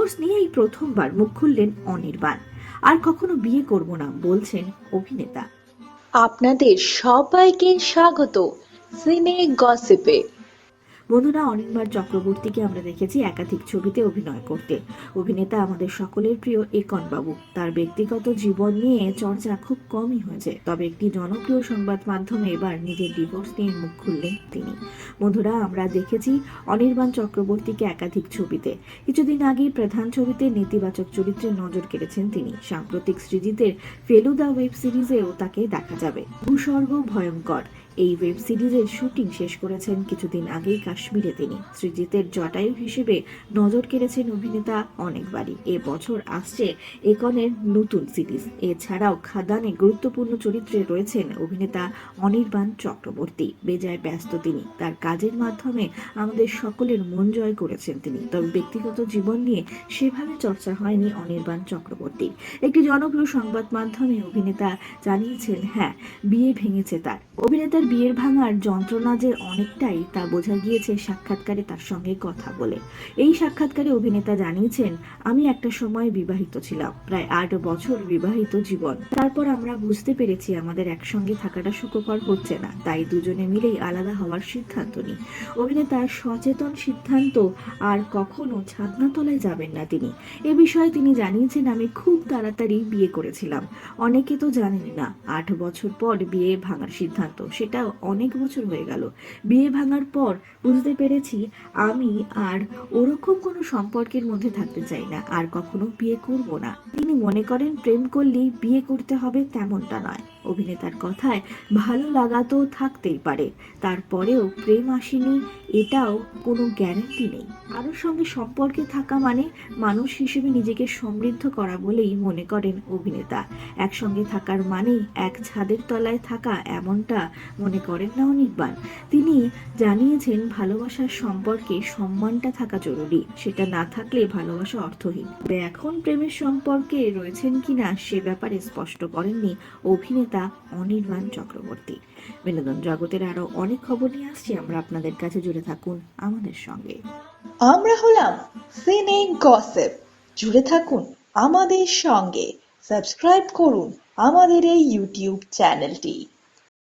Divorce নিয়ে এই প্রথমবার মুখ খুললেন অনির্বাণ। আর কখনো বিয়ে করব না, বলছেন অভিনেতা। আপনাদের সবাইকে স্বাগত। সিনে গসিপে। বন্ধুরা, অনির্বাণ চক্রবর্তীকে আমরা দেখেছি একাধিক ছবিতে অভিনয় করতে। অভিনেতা আমাদের সকলের প্রিয় একন বাবু। তার ব্যক্তিগত জীবন নিয়ে চর্চা খুব কমই হয়েছে, তবে একটি জনপ্রিয় সংবাদ মাধ্যমে এবার নিজের ডিভোর্স নিয়ে মুখ খুললেন তিনি। বন্ধুরা, আমরা দেখেছি অনির্বাণ চক্রবর্তীকে একাধিক ছবিতে। কিছুদিন আগেই প্রধান ছবিতে নেতিবাচক চরিত্রে নজর কেড়েছেন তিনি। সাম্প্রতিক সৃজিতের ফেলুদা ওয়েব সিরিজেও তাকে দেখা যাবে। ভূস্বর্গ ভয়ঙ্কর। এই ওয়েব সিরিজের শুটিং শেষ করেছেন কিছুদিন আগেই কাশ্মীরে তিনি। সৃজিতের জটায়ু হিসেবে নজর কেড়েছেন অভিনেতা অনেকবারই এ বছর আসছে একনের নতুন সিরিজ। এছাড়াও খাদানে গুরুত্বপূর্ণ চরিত্রে রয়েছেন অভিনেতা অনির্বাণ চক্রবর্তী। বেজায় ব্যস্ত তিনি। তার কাজের মাধ্যমে আমাদের সকলের মন জয় করেছেন তিনি। তবে ব্যক্তিগত জীবন নিয়ে সেভাবে চর্চা হয়নি অনির্বাণ চক্রবর্তী। একটি জনপ্রিয় সংবাদ মাধ্যমে অভিনেতা জানিয়েছেন হ্যাঁ বিয়ে ভেঙেছে তার। অভিনেতার বিয়ের ভাঙার যন্ত্রণা যে অনেকটাই তা বোঝা গিয়েছে সাক্ষাৎকারে তার সঙ্গে কথা বলে। এই সাক্ষাৎকারে অভিনেতা জানিয়েছেন, আমি একটা সময় বিবাহিত ছিলাম, প্রায় আট বছর বিবাহিত জীবন। তারপর আমরা বুঝতে পেরেছি আমাদের একসঙ্গে থাকাটা সুখকর হচ্ছে না, তাই দুজনে মিলেই আলাদা হওয়ার সিদ্ধান্ত নিই। অভিনেতার সচেতন সিদ্ধান্ত, আর কখনো ছাদনাতলায় যাবেন না তিনি। এ বিষয়ে তিনি জানিয়েছেন, আমি খুব তাড়াতাড়ি বিয়ে করেছিলাম। অনেকে তো জানেন না, আট বছর পর বিয়ে ভাঙার সিদ্ধান্ত, সেটা অনেক বছর হয়ে গেল। বিয়ে ভাঙার পর বুঝতে পেরেছি, আমি আর ওরকম কোনো সম্পর্কের মধ্যে থাকতে চাই না, আর কখনো বিয়ে করব না। তিনি মনে করেন, প্রেম করলেই বিয়ে করতে হবে তেমনটা নয়। অভিনেতার কথায় ভালো লাগা তো থাকতেই পারে, তারপরেও প্রেম আসেনি, এটাও কোনো গ্যারান্টি নেই। কারোর সঙ্গে সম্পর্কে থাকা মানে মানুষ হিসেবে নিজেকে সমৃদ্ধ করা বলেই মনে করেন অভিনেতা। একসঙ্গে থাকার মানে এক ছাদের তলায় থাকা এমনটা মনে করেন না অনির্বাণ। তিনি জানিয়েছেন ভালোবাসার সম্পর্কে সম্মানটা থাকা জরুরি। সেটা না থাকলে ভালোবাসা অর্থহীন। তবে এখন প্রেমের সম্পর্কে রয়েছেন কিনা সে ব্যাপারে স্পষ্ট করেননি অভিনেতা অনির্বাণ চক্রবর্তী। বিনোদন জগতের আরও অনেক খবর নিয়ে আসছি, আমরা আপনাদের কাছে জুড়ে থাকুন আমাদের সঙ্গে। আমরা হলাম সিনে গসিপ। জুড়ে থাকুন আমাদের সঙ্গে। সাবস্ক্রাইব করুন আমাদের এই ইউটিউব চ্যানেলটি।